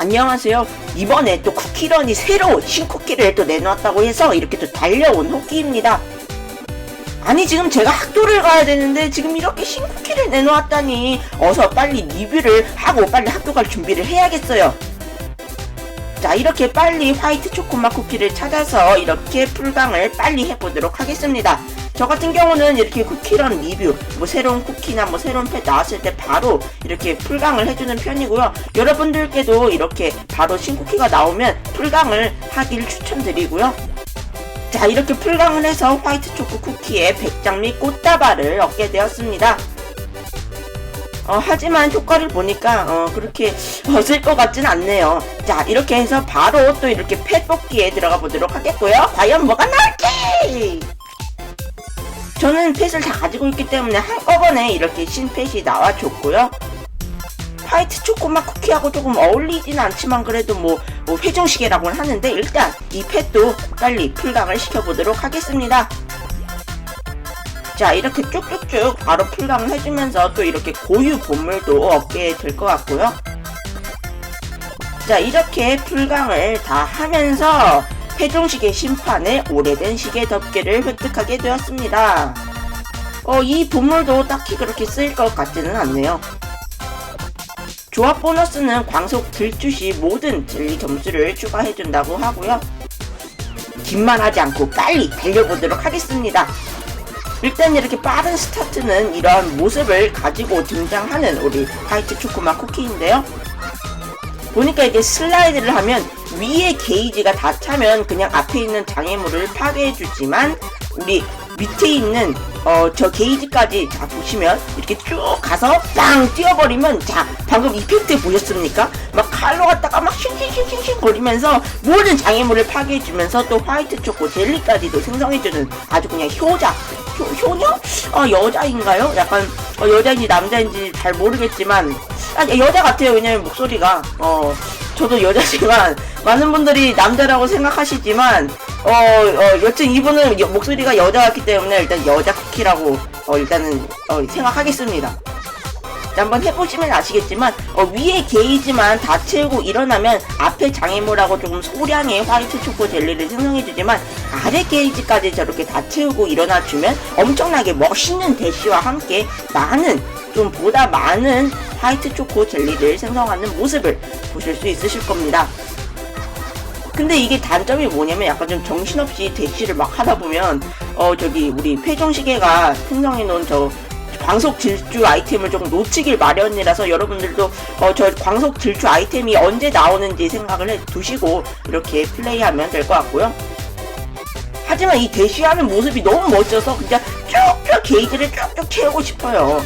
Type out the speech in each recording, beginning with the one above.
안녕하세요. 이번에 또 쿠키런이 새로운 신쿠키를 또 내놓았다고 해서 이렇게 또 달려온 호끼입니다. 아니 지금 제가 학교를 가야 되는데 지금 이렇게 신쿠키를 내놓았다니 어서 빨리 리뷰를 하고 빨리 학교 갈 준비를 해야겠어요. 자 이렇게 빨리 화이트 초코맛 쿠키를 찾아서 이렇게 풀강을 빨리 해보도록 하겠습니다. 저 같은 경우는 이렇게 쿠키런 리뷰, 뭐 새로운 쿠키나 뭐 새로운 펫 나왔을 때 바로 이렇게 풀강을 해주는 편이고요. 여러분들께도 이렇게 바로 신쿠키가 나오면 풀강을 하길 추천드리고요. 자 이렇게 풀강을 해서 화이트 초코 쿠키에 백장미 꽃다발을 얻게 되었습니다. 어, 하지만 효과를 보니까 어, 그렇게 어, 쓸것 같진 않네요. 자 이렇게 해서 바로 또 이렇게 펫 뽑기에 들어가 보도록 하겠고요. 과연 뭐가 나올지! 저는 펫을 다 가지고 있기 때문에 한꺼번에 이렇게 신펫이 나와줬고요. 화이트 초코맛 쿠키하고 조금 어울리진 않지만 그래도 뭐, 뭐 회중시계라고는 하는데 일단 이 펫도 빨리 풀강을 시켜보도록 하겠습니다. 자 이렇게 쭉쭉쭉 바로 풀강을 해주면서 또 이렇게 고유 보물도 얻게 될것 같고요. 자 이렇게 풀강을 다 하면서 회중시계 심판의 오래된 시계 덮개를 획득하게 되었습니다. 어, 이 보물도 딱히 그렇게 쓰일 것 같지는 않네요. 조합 보너스는 광속 들주 시 모든 젤리 점수를 추가해준다고 하고요. 긴만 하지 않고 빨리 달려보도록 하겠습니다. 일단 이렇게 빠른 스타트는 이러한 모습을 가지고 등장하는 우리 화이트 초코맛 쿠키인데요. 보니까 이게 슬라이드를 하면 위에 게이지가 다 차면 그냥 앞에 있는 장애물을 파괴해주지만 우리 밑에 있는 어 저 게이지까지 자 보시면 이렇게 쭉 가서 빵 뛰어버리면 자 방금 이펙트 보셨습니까? 막 칼로 갖다가 막 싱싱싱싱싱 거리면서 모든 장애물을 파괴해주면서 또 화이트 초코 젤리까지도 생성해주는 아주 그냥 효자 효, 효녀? 어 여자인가요? 약간 어, 여자인지 남자인지 잘 모르겠지만 아, 여자 같아요. 왜냐면 목소리가 어 저도 여자지만 많은 분들이 남자라고 생각하시지만 어, 어 여튼 이분은 여- 목소리가 여자 같기 때문에 일단 여자 쿠키라고 어, 일단은 어, 생각하겠습니다. 자, 한번 해보시면 아시겠지만 어, 위에 게이지만 다 채우고 일어나면 앞에 장애물하고 조금 소량의 화이트 초코 젤리를 생성해주지만 아래 게이지까지 저렇게 다 채우고 일어나주면 엄청나게 멋있는 대시와 함께 많은 좀 보다 많은 화이트 초코 젤리를 생성하는 모습을 보실 수 있으실 겁니다. 근데 이게 단점이 뭐냐면 약간 좀 정신없이 대시를 막 하다 보면 어 저기 우리 회전시계가 생성해 놓은 저 광속 질주 아이템을 조금 놓치길 마련이라서 여러분들도 어 저 광속 질주 아이템이 언제 나오는지 생각을 해 두시고 이렇게 플레이하면 될 것 같고요. 하지만 이 대시하는 모습이 너무 멋져서 그냥 쭉쭉 게이지를 쭉쭉 채우고 싶어요.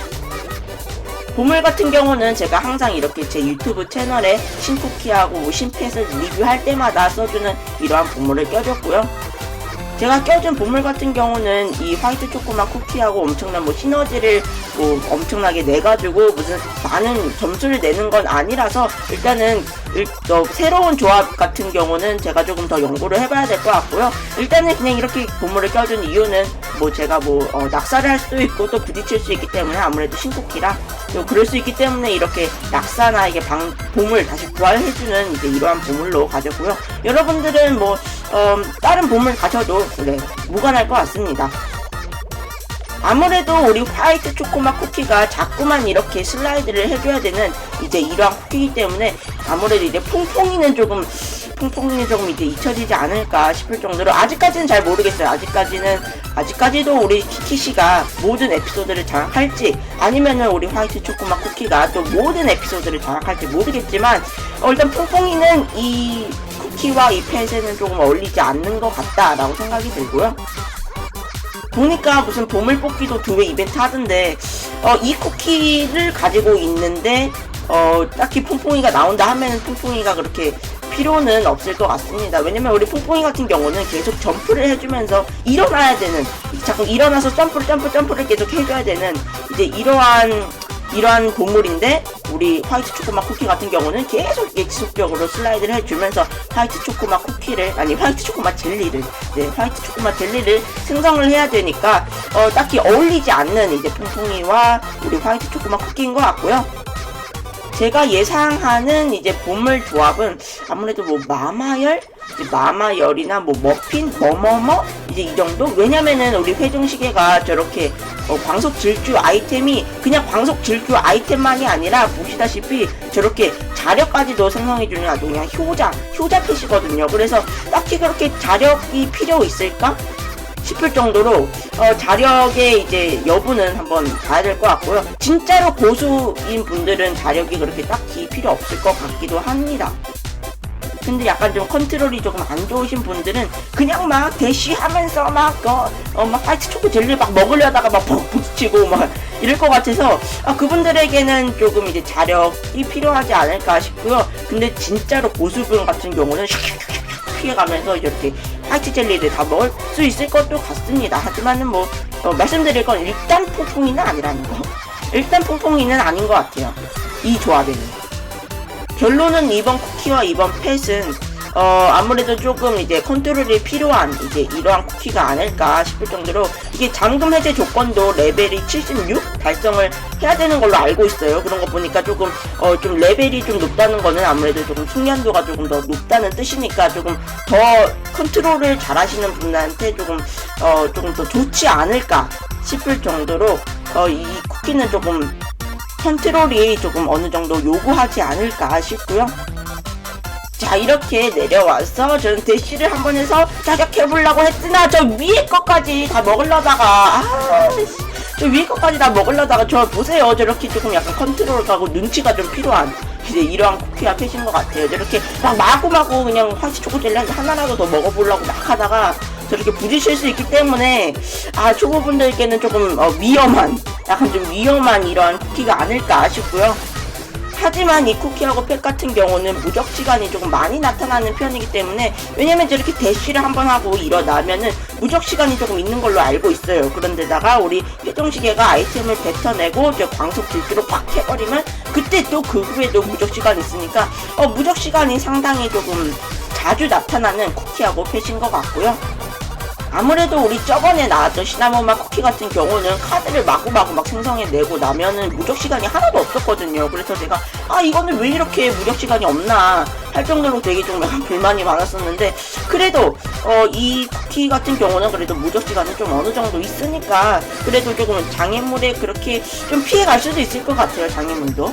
보물 같은 경우는 제가 항상 이렇게 제 유튜브 채널에 신쿠키하고 뭐 신펫을 리뷰할 때마다 써주는 이러한 보물을 껴줬고요. 제가 껴준 보물 같은 경우는 이 화이트 초코맛 쿠키하고 엄청난 뭐 시너지를 뭐 엄청나게 내가지고 무슨 많은 점수를 내는 건 아니라서 일단은 일, 어, 새로운 조합 같은 경우는 제가 조금 더 연구를 해봐야 될 것 같고요. 일단은 그냥 이렇게 보물을 껴준 이유는 뭐 제가 뭐 어, 낙사를 할 수도 있고 또 부딪힐 수 있기 때문에 아무래도 신쿠키라 또 그럴 수 있기 때문에 이렇게 낙사나 이게 방 보물 다시 부활해주는 이제 이러한 보물로 가졌고요. 여러분들은 뭐 어, 다른 보물 가셔도 네, 무관할 것 같습니다. 아무래도 우리 화이트 초코맛 쿠키가 자꾸만 이렇게 슬라이드를 해줘야 되는 이제 이러한 쿠키이기 때문에 아무래도 이제 퐁퐁이는 조금 퐁퐁이는 조금 이제 잊혀지지 않을까 싶을 정도로 아직까지는 잘 모르겠어요. 아직까지는 아직까지도 우리 키키 씨가 모든 에피소드를 장악할지 아니면은 우리 화이트 초코맛 쿠키가 또 모든 에피소드를 장악할지 모르겠지만 어, 일단 퐁퐁이는 이 쿠키와 이 펫에는 조금 어울리지 않는 것 같다라고 생각이 들고요. 보니까 무슨 보물 뽑기도 두회 이벤트 하던데 어, 이 쿠키를 가지고 있는데 어, 딱히 퐁퐁이가 나온다 하면은 퐁퐁이가 그렇게 필요는 없을 것 같습니다. 왜냐면 우리 퐁퐁이 같은 경우는 계속 점프를 해주면서 일어나야 되는 자꾸 일어나서 점프를 점프 점프를 계속 해줘야 되는 이제 이러한 이러한 보물인데 우리 화이트 초코맛 쿠키 같은 경우는 계속 이게 지속적으로 슬라이드를 해주면서 화이트 초코맛 쿠키를 아니 화이트 초코맛 젤리를 네 화이트 초코맛 젤리를 생성을 해야 되니까 어 딱히 어울리지 않는 이제 퐁퐁이와 우리 화이트 초코맛 쿠키인 것 같고요. 제가 예상하는 이제 보물 조합은 아무래도 뭐 마마열, 마마열이나 뭐 머핀, 뭐뭐뭐 이제 이 정도. 왜냐면은 우리 회중시계가 저렇게 어, 광속 질주 아이템이 그냥 광속 질주 아이템만이 아니라 보시다시피 저렇게 자력까지도 생성해주는 아주 그냥 효자, 효자 펫이거든요. 그래서 딱히 그렇게 자력이 필요 있을까? 싶을 정도로 어, 자력의 이제 여부는 한번 봐야 될 것 같고요. 진짜로 고수인 분들은 자력이 그렇게 딱히 필요 없을 것 같기도 합니다. 근데 약간 좀 컨트롤이 조금 안 좋으신 분들은 그냥 막 대쉬하면서 막, 어, 어, 막 화이트 초코 젤리 막 먹으려다가 막벅 부딪히고 막 이럴 것 같아서 아, 그분들에게는 조금 이제 자력이 필요하지 않을까 싶고요. 근데 진짜로 고수분 같은 경우는 샥샥샥 피해가면서 이렇게 화이트 젤리를 다 먹을 수 있을 것도 같습니다. 하지만은 뭐 어, 말씀드릴 건 일단 퐁퐁이는 아니라는 거. 일단 퐁퐁이는 아닌 것 같아요. 이 조합에는. 결론은 이번 쿠키와 이번 펫은 어 아무래도 조금 이제 컨트롤이 필요한 이제 이러한 쿠키가 아닐까 싶을 정도로 이게 잠금 해제 조건도 레벨이 76 달성을 해야 되는 걸로 알고 있어요. 그런 거 보니까 조금 어 좀 레벨이 좀 높다는 거는 아무래도 조금 숙련도가 조금 더 높다는 뜻이니까 조금 더 컨트롤을 잘 하시는 분한테 조금 어 조금 더 좋지 않을까 싶을 정도로 어 이 쿠키는 조금 컨트롤이 조금 어느 정도 요구하지 않을까 싶고요. 자 이렇게 내려와서 저는 대시를 한 번 해서 자격해보려고 했으나 저 위에 것까지 다 먹으려다가 아, 저 위에 것까지 다 먹으려다가 저 보세요. 저렇게 조금 약간 컨트롤 가고 눈치가 좀 필요한 이제 이러한 쿠키가 펴신 것 같아요. 저렇게 막 마구마구 그냥 화이트 초코 젤리 하나라도 더 먹어보려고 막 하다가 저렇게 부딪힐 수 있기 때문에 아 초보분들께는 조금 어, 위험한 약간 좀 위험한 이러한 쿠키가 아닐까 싶고요. 하지만 이 쿠키하고 펫 같은 경우는 무적시간이 조금 많이 나타나는 편이기 때문에 왜냐면 저렇게 대쉬를 한번 하고 일어나면은 무적시간이 조금 있는 걸로 알고 있어요. 그런데다가 우리 회동시계가 아이템을 뱉어내고 저 광속 질주로 팍 해버리면 그때 또 그 후에도 무적시간 있으니까 어 무적시간이 상당히 조금 자주 나타나는 쿠키하고 펫인 것 같고요. 아무래도 우리 저번에 나왔던 시나몬맛 쿠키 같은 경우는 카드를 마구마구 막 생성해내고 나면은 무적 시간이 하나도 없었거든요. 그래서 제가 아 이거는 왜 이렇게 무적 시간이 없나 할 정도로 되게 좀 불만이 많았었는데 그래도 어 이 쿠키 같은 경우는 그래도 무적 시간이 좀 어느 정도 있으니까 그래도 조금 장애물에 그렇게 좀 피해갈 수도 있을 것 같아요. 장애물도.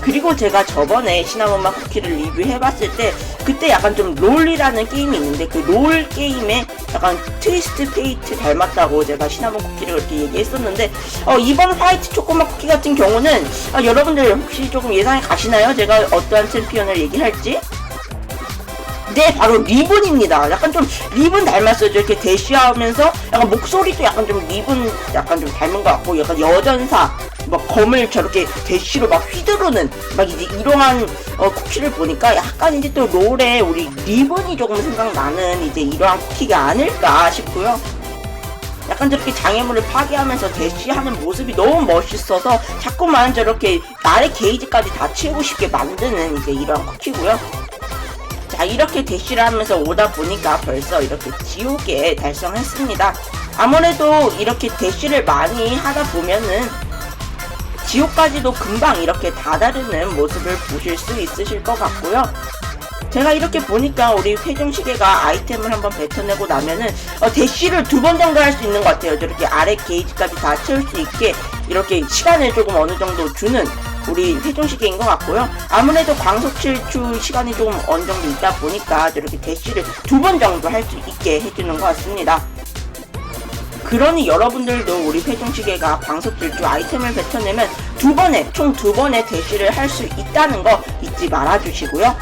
그리고 제가 저번에 시나몬맛 쿠키를 리뷰해봤을 때 그때 약간 좀 롤이라는 게임이 있는데 그 롤 게임에 약간 트위스트 페이트 닮았다고 제가 시나몬 쿠키를 그렇게 얘기했었는데 어, 이번 화이트 초코맛 쿠키 같은 경우는 아, 여러분들 혹시 조금 예상이 가시나요? 제가 어떠한 챔피언을 얘기할지? 네, 바로 리븐입니다. 약간 좀 리븐 닮았어요. 이렇게 대쉬하면서 약간 목소리도 약간 좀 리븐 약간 좀 닮은 것 같고 약간 여전사 막 검을 저렇게 대쉬로 막 휘두르는 막 이제 이러한 어, 쿠키를 보니까 약간 이제 또 롤에 우리 리븐이 조금 생각나는 이제 이러한 쿠키가 아닐까 싶고요. 약간 저렇게 장애물을 파괴하면서 대쉬하는 모습이 너무 멋있어서 자꾸만 저렇게 나의 게이지까지 다 채우고 싶게 만드는 이제 이러한 쿠키고요. 자 이렇게 대쉬를 하면서 오다 보니까 벌써 이렇게 지옥에 달성했습니다. 아무래도 이렇게 대쉬를 많이 하다 보면은 지옥까지도 금방 이렇게 다다르는 모습을 보실 수 있으실 것 같고요. 제가 이렇게 보니까 우리 회중시계가 아이템을 한번 뱉어내고 나면은 어, 대쉬를 두 번 정도 할 수 있는 것 같아요. 저렇게 아래 게이지까지 다 채울 수 있게 이렇게 시간을 조금 어느 정도 주는 우리 회중시계인 것 같고요. 아무래도 광속 질주 시간이 조금 어느 정도 있다 보니까 저렇게 대쉬를 두 번 정도 할 수 있게 해주는 것 같습니다. 그러니 여러분들도 우리 회중시계가 광속 질주 아이템을 뱉어내면 두 번에 총 두 번의 대쉬를 할 수 있다는 거 잊지 말아주시고요.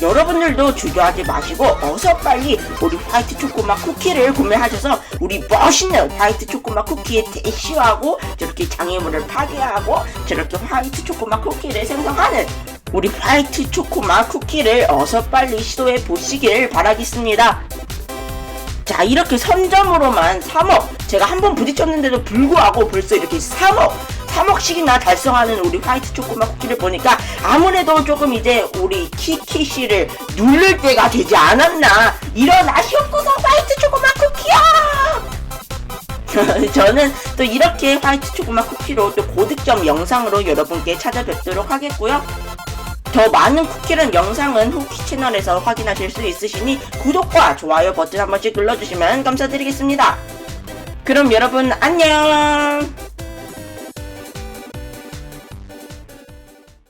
여러분들도 주저하지 마시고 어서 빨리 우리 화이트 초코맛 쿠키를 구매하셔서 우리 멋있는 화이트 초코맛 쿠키에 대쉬하고 저렇게 장애물을 파괴하고 저렇게 화이트 초코맛 쿠키를 생성하는 우리 화이트 초코맛 쿠키를 어서 빨리 시도해 보시길 바라겠습니다. 자 이렇게 선점으로만 3억. 제가 한 번 부딪혔는데도 불구하고 벌써 이렇게 3억. 3억씩이나 달성하는 우리 화이트 초코맛 쿠키를 보니까 아무래도 조금 이제 우리 키키 씨를 누를 때가 되지 않았나 일어나시옵소서 화이트 초코맛 쿠키야! 저는 또 이렇게 화이트 초코맛 쿠키로 또 고득점 영상으로 여러분께 찾아뵙도록 하겠고요. 더 많은 쿠키런 영상은 후키 채널에서 확인하실 수 있으시니 구독과 좋아요 버튼 한 번씩 눌러주시면 감사드리겠습니다. 그럼 여러분 안녕!